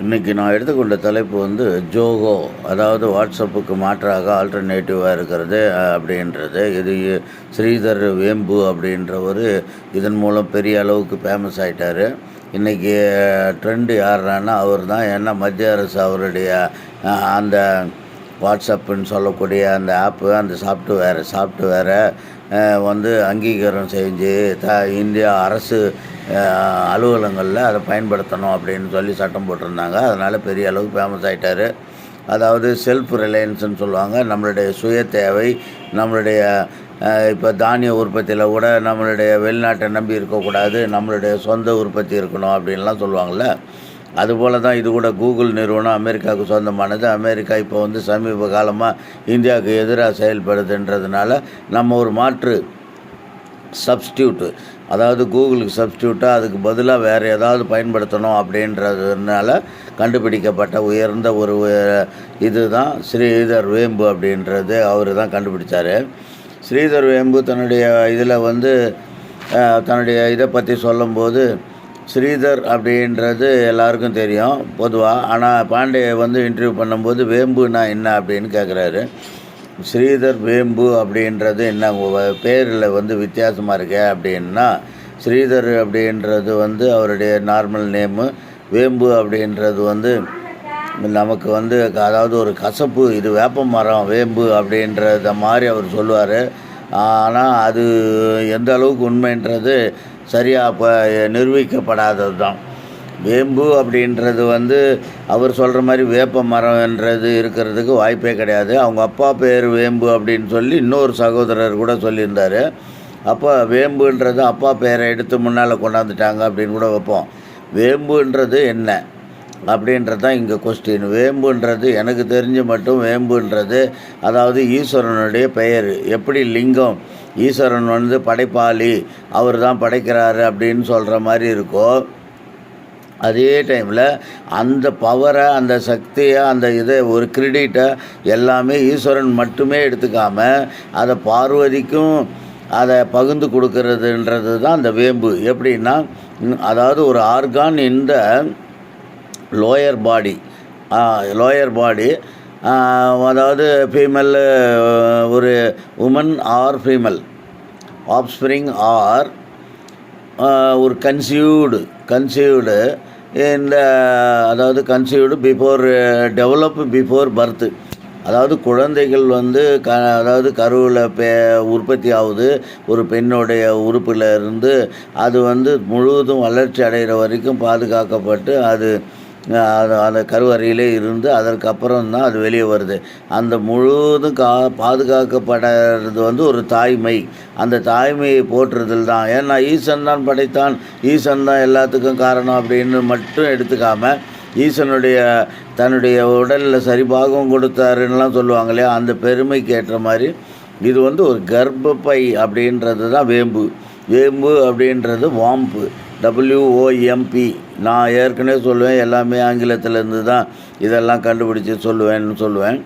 இன்றைக்கி நான் எடுத்துக்கொண்ட தலைப்பு வந்து ஜோகோ அதாவது வாட்ஸ்அப்புக்கு மாற்றாக ஆல்டர்னேட்டிவாக இருக்கிறது அப்படின்றது. இது ஸ்ரீதர் வேம்பு அப்படின்றவர் இதன் மூலம் பெரிய அளவுக்கு ஃபேமஸ் ஆகிட்டார் இன்றைக்கி ட்ரெண்டு யாருன்னா அவர் தான் ஏன்னா மத்திய அரசு அவருடைய அந்த வாட்ஸ்அப்புன்னு சொல்லக்கூடிய அந்த ஆப்பு அந்த சாஃப்ட்வேர் சாஃப்ட்வேரை வந்து அங்கீகாரம் செஞ்சு த இந்தியா அரசு அலுவலங்களில் அலுவலகங்களில் அதை பயன்படுத்தணும் அப்படின்னு சொல்லி சட்டம் போட்டிருந்தாங்க. அதனால் பெரிய அளவுக்கு ஃபேமஸ் ஆகிட்டார் அதாவது செல்ஃப் ரிலையன்ஸ்னு சொல்லுவாங்க. நம்மளுடைய சுய தேவை நம்மளுடைய இப்போ தானிய உற்பத்தியில் கூட நம்மளுடைய வெளிநாட்டை நம்பி இருக்கக்கூடாது நம்மளுடைய சொந்த உற்பத்தி இருக்கணும் அப்படின்லாம் சொல்லுவாங்கள்ல அதுபோல தான் இது கூட கூகுள் நிறுவனம் அமெரிக்காவுக்கு சொந்தமானது. அமெரிக்கா இப்போ வந்து சமீப காலமாக இந்தியாவுக்கு எதிராக செயல்படுதுன்றதுனால நம்ம ஒரு மாற்று சப்ஸ்டியூட்டு அதாவது கூகுளுக்கு சப்ஸ்டியூட்டாக அதுக்கு பதிலாக வேறு ஏதாவது பயன்படுத்தணும் அப்படின்றதுனால கண்டுபிடிக்கப்பட்ட உயர்ந்த ஒரு இதுதான் ஸ்ரீதர் வேம்பு அப்படின்றது அவர் தான் கண்டுபிடிச்சார். ஸ்ரீதர் வேம்பு தன்னுடைய இதில் வந்து தன்னுடைய இதை பற்றி சொல்லும்போது ஸ்ரீதர் அப்படின்றது எல்லாருக்கும் தெரியும் பொதுவாக ஆனால் பாண்டே வந்து இன்டர்வியூ பண்ணும்போது வேம்புனா என்ன அப்படின்னு கேட்குறாரு ஸ்ரீதர் வேம்பு அப்படின்றது என்ன? உங்கள் பேரில் வந்து வித்தியாசமாக இருக்கே அப்படின்னா ஸ்ரீதர் அப்படின்றது வந்து அவருடைய நார்மல் நேமு வேம்பு அப்படின்றது வந்து நமக்கு வந்து அதாவது ஒரு கசப்பு இது வேப்ப மரம் வேம்பு அப்படின்றத மாதிரி அவர் சொல்லுவார். ஆனால் அது எந்த அளவுக்கு உண்மைன்றது சரியாக இப்போ நிரூபிக்கப்படாதது தான் வேம்பு அப்படின்றது வந்து அவர் சொல்கிற மாதிரி வேப்ப மரம்ன்றது இருக்கிறதுக்கு வாய்ப்பே கிடையாது. அவங்க அப்பா பேர் வேம்பு அப்படின்னு சொல்லி இன்னொரு சகோதரர் கூட சொல்லியிருந்தார். அப்போ வேம்புன்றது அப்பா பேரை எடுத்து முன்னால் கொண்டாந்துட்டாங்க அப்படின்னு கூட வைப்போம். வேம்புன்றது என்ன அப்படின்றது தான் இங்கே கொஸ்டின் வேம்புன்றது எனக்கு தெரிஞ்சு மட்டும் வேம்புன்றது அதாவது ஈஸ்வரனுடைய பெயர். எப்படி லிங்கம்? ஈஸ்வரன் வந்து படைப்பாளி அவர் தான் படைக்கிறாரு அப்படின்னு சொல்கிற மாதிரி இருக்கோ அதே டைமில் அந்த பவரை அந்த சக்தியை அந்த இதை ஒரு கிரெடிட்டை எல்லாமே ஈஸ்வரன் மட்டுமே எடுத்துக்காமல் அதை பார்வதிக்கும் அதை பகிர்ந்து கொடுக்கறதுன்றது தான் அந்த வேம்பு. எப்படின்னா அதாவது ஒரு ஆர்கான் இந்த லோயர் பாடி லோயர் பாடி அதாவது ஃபீமேல் ஒரு woman or female offspring or ஒரு கன்சியூடு கன்சீவ்டு இந்த அதாவது conceived before develop before birth அதாவது குழந்தைகள் வந்து க அதாவது கருவில் பே உற்பத்தி ஆகுது. ஒரு பெண்ணுடைய உறுப்பில் இருந்து அது வந்து முழுவதும் வளர்ச்சி அடைகிற வரைக்கும் பாதுகாக்கப்பட்டு அது அந்த கருவறையிலே இருந்து அதற்கப்புறம் தான் அது வெளியே வருது. அந்த முழுவதும் கா பாதுகாக்கப்படுறது வந்து ஒரு தாய்மை. அந்த தாய்மையை போற்றுறதில் தான். ஏன்னா ஈசன் தான் படைத்தான். ஈசன் தான் எல்லாத்துக்கும் காரணம் அப்படின்னு மட்டும் எடுத்துக்காம ஈசனுடைய தன்னுடைய உடலில் சரிபாகம் கொடுத்தாருன்னெலாம் சொல்லுவாங்க இல்லையா? அந்த பெருமைக்கு ஏற்ற மாதிரி இது வந்து ஒரு கர்ப்பப்பை அப்படின்றது தான் வேம்பு. வேம்பு அப்படின்றது வாம்பு. டபிள்யூஓஎம்பி நான் ஏற்கனவே சொல்லுவேன் எல்லாமே ஆங்கிலத்திலேருந்து தான் இதெல்லாம் கண்டுபிடிச்சி சொல்லுவேன்னு சொல்லுவேன்.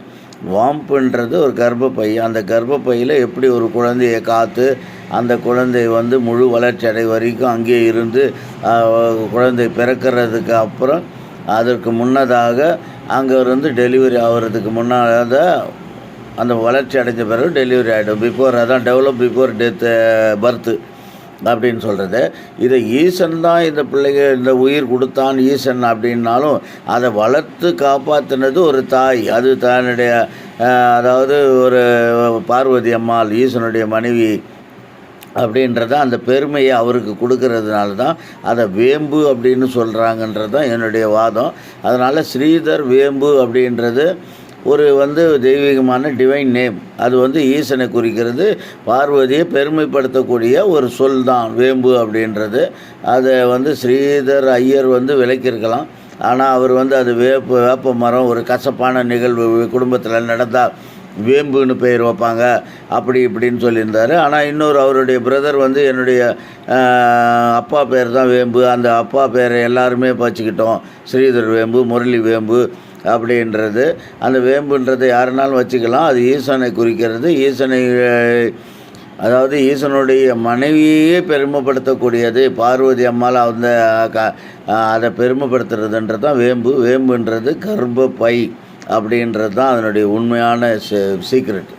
வாம்புன்றது ஒரு கர்ப்பப்பை. அந்த கர்ப்பப்பையில் எப்படி ஒரு குழந்தையை காத்து அந்த குழந்தை வந்து முழு வளர்ச்சி அடை வரைக்கும் அங்கேயே இருந்து குழந்தை பிறக்கிறதுக்கு அப்புறம் அதற்கு முன்னதாக அங்கே இருந்து டெலிவரி ஆகிறதுக்கு முன்னாத அந்த வளர்ச்சி அடைஞ்ச பிறகு டெலிவரி ஆகிடும். பிஃபோர் அதான் டெவலப் பிஃபோர் டெத்து பர்த்து. அப்படின்னு சொல்கிறது இதை ஈசன் தான் இந்த பிள்ளைங்க இந்த உயிர் கொடுத்தான் ஈசன் அப்படின்னாலும் அதை வளர்த்து காப்பாற்றினது ஒரு தாய். அது தன்னுடைய அதாவது ஒரு பார்வதி அம்மாள் ஈசனுடைய மனைவி அப்படின்றத அந்த பெருமையை அவருக்கு கொடுக்கறதுனால தான் அதை வேம்பு அப்படின்னு சொல்கிறாங்கன்றது தான் என்னுடைய வாதம். அதனால் ஸ்ரீதர் வேம்பு அப்படின்றது ஒரு வந்து தெய்வீகமான டிவைன் நேம் அது வந்து ஈசனை குறிக்கிறது. பார்வதியை பெருமைப்படுத்தக்கூடிய ஒரு சொல் தான் வேம்பு அப்படின்றது. அதை வந்து ஸ்ரீதர் ஐயர் வந்து விளக்கியிருக்கலாம். ஆனால் அவர் வந்து அது வேப்ப வேப்ப மரம் ஒரு கசப்பான நிகழ்வு குடும்பத்தில் நடந்தால் வேம்புன்னு பெயர் வைப்பாங்க. அப்படி இப்படின்னு சொல்லியிருந்தார். ஆனால் இன்னொரு அவருடைய பிரதர் வந்து என்னுடைய அப்பா பேர் தான் வேம்பு. அந்த அப்பா பேரை எல்லாருமே வச்சுக்கிட்டோம். ஸ்ரீதர் வேம்பு முரளி வேம்பு. அப்படின்றது அந்த வேம்புன்றதை யாருனாலும் வச்சுக்கலாம். அது ஈசனை குறிக்கிறது. ஈசனை அதாவது ஈசனுடைய மனைவியே பெருமைப்படுத்தக்கூடியது. பார்வதி அம்மாள் அந்த க அதை பெருமைப்படுத்துறதுன்றது தான் வேம்பு. வேம்புன்றது கர்ப்பப்பை அப்படின்றது தான் அதனுடைய உண்மையான சீக்ரெட்